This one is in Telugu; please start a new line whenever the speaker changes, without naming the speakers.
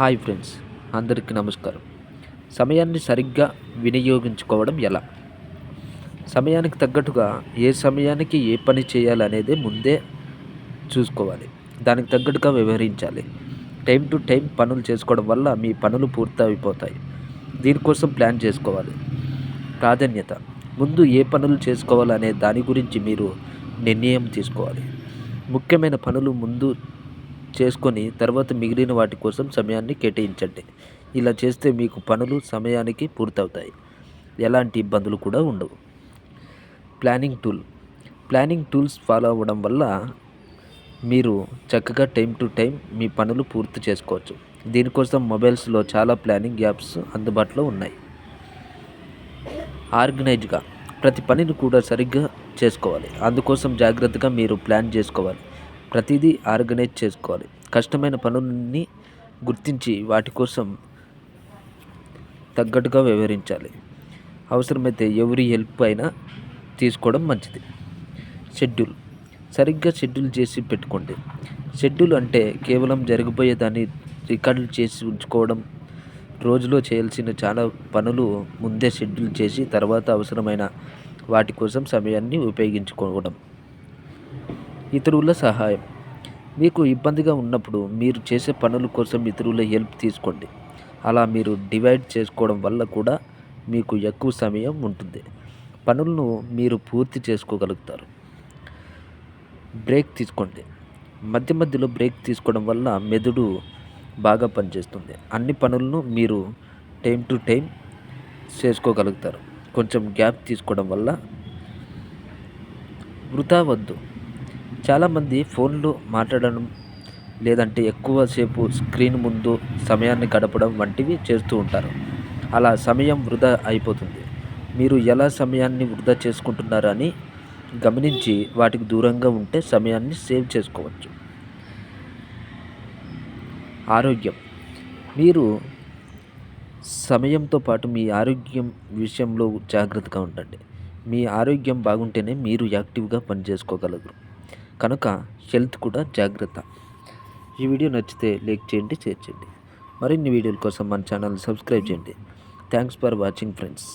హాయ్ ఫ్రెండ్స్ అందరికీ నమస్కారం. సమయాన్ని సరిగ్గా వినియోగించుకోవడం ఎలా? సమయానికి తగ్గట్టుగా ఏ సమయానికి ఏ పని చేయాలనేది ముందే చూసుకోవాలి. దానికి తగ్గట్టుగా వ్యవహరించాలి. టైం టు టైం పనులు చేసుకోవడం వల్ల మీ పనులు పూర్తయిపోతాయి. దీనికోసం ప్లాన్ చేసుకోవాలి. ప్రాధాన్యత. ముందు ఏ పనులు చేసుకోవాలనే దాని గురించి మీరు నిర్ణయం తీసుకోవాలి. ముఖ్యమైన పనులు ముందు చేసుకొని తర్వాత మిగిలిన వాటి కోసం సమయాన్ని కేటాయించండి. ఇలా చేస్తే మీకు పనులు సమయానికి పూర్తవుతాయి. ఎలాంటి ఇబ్బందులు కూడా ఉండవు. Planning tool. Planning tools follow అవ్వడం వల్ల మీరు చక్కగా టైం టు టైం మీ పనులు పూర్తి చేసుకోవచ్చు. దీనికోసం మొబైల్స్లో చాలా ప్లానింగ్ యాప్స్ అందుబాటులో ఉన్నాయి. ఆర్గనైజ్గా ప్రతి పనిని కూడా సరిగ్గా చేసుకోవాలి. అందుకోసం జాగ్రత్తగా మీరు ప్లాన్ చేసుకోవాలి. ప్రతిదీ ఆర్గనైజ్ చేసుకోవాలి. కష్టమైన పనులన్నీ గుర్తించి వాటి కోసం తగ్గట్టుగా వ్యవహరించాలి. అవసరమైతే ఎవరి హెల్ప్ అయినా తీసుకోవడం మంచిది. షెడ్యూల్. సరిగ్గా షెడ్యూల్ చేసి పెట్టుకోండి. షెడ్యూల్ అంటే కేవలం జరిగిపోయే దాన్ని రికార్డులు చేసి ఉంచుకోవడం రోజులో చేయాల్సిన చాలా పనులు ముందే షెడ్యూల్ చేసి తర్వాత అవసరమైన వాటి కోసం సమయాన్ని ఉపయోగించుకోవడం. ఇతరుల సహాయం. మీకు ఇబ్బందిగా ఉన్నప్పుడు మీరు చేసే పనుల కోసం ఇతరుల హెల్ప్ తీసుకోండి. అలా మీరు డివైడ్ చేసుకోవడం వల్ల కూడా మీకు ఎక్కువ సమయం ఉంటుంది. పనులను మీరు పూర్తి చేసుకోగలుగుతారు. బ్రేక్ తీసుకోండి. మధ్య మధ్యలో బ్రేక్ తీసుకోవడం వల్ల మెదడు బాగా పనిచేస్తుంది. అన్ని పనులను మీరు టైం టు టైం చేసుకోగలుగుతారు. కొంచెం గ్యాప్ తీసుకోవడం వల్ల వృధా వద్దు. చాలామంది ఫోన్లో మాట్లాడడం లేదంటే ఎక్కువసేపు స్క్రీన్ ముందు సమయాన్ని గడపడం వంటివి చేస్తూ ఉంటారు. అలా సమయం వృధా అయిపోతుంది. మీరు ఎలా సమయాన్ని వృధా చేసుకుంటున్నారని గమనించి వాటికి దూరంగా ఉంటే సమయాన్ని సేవ్ చేసుకోవచ్చు. ఆరోగ్యం. మీరు సమయంతో పాటు మీ ఆరోగ్యం విషయంలో జాగ్రత్తగా ఉండండి. మీ ఆరోగ్యం బాగుంటేనే మీరు యాక్టివ్గా పనిచేసుకోగలరు. కనుక హెల్త్ కూడా జాగ్రత్త. ఈ వీడియో నచ్చితే లైక్ చేయండి షేర్ చేయండి. మరిన్ని వీడియోల కోసం మన ఛానల్ సబ్స్క్రైబ్ చేయండి. Thanks for watching friends.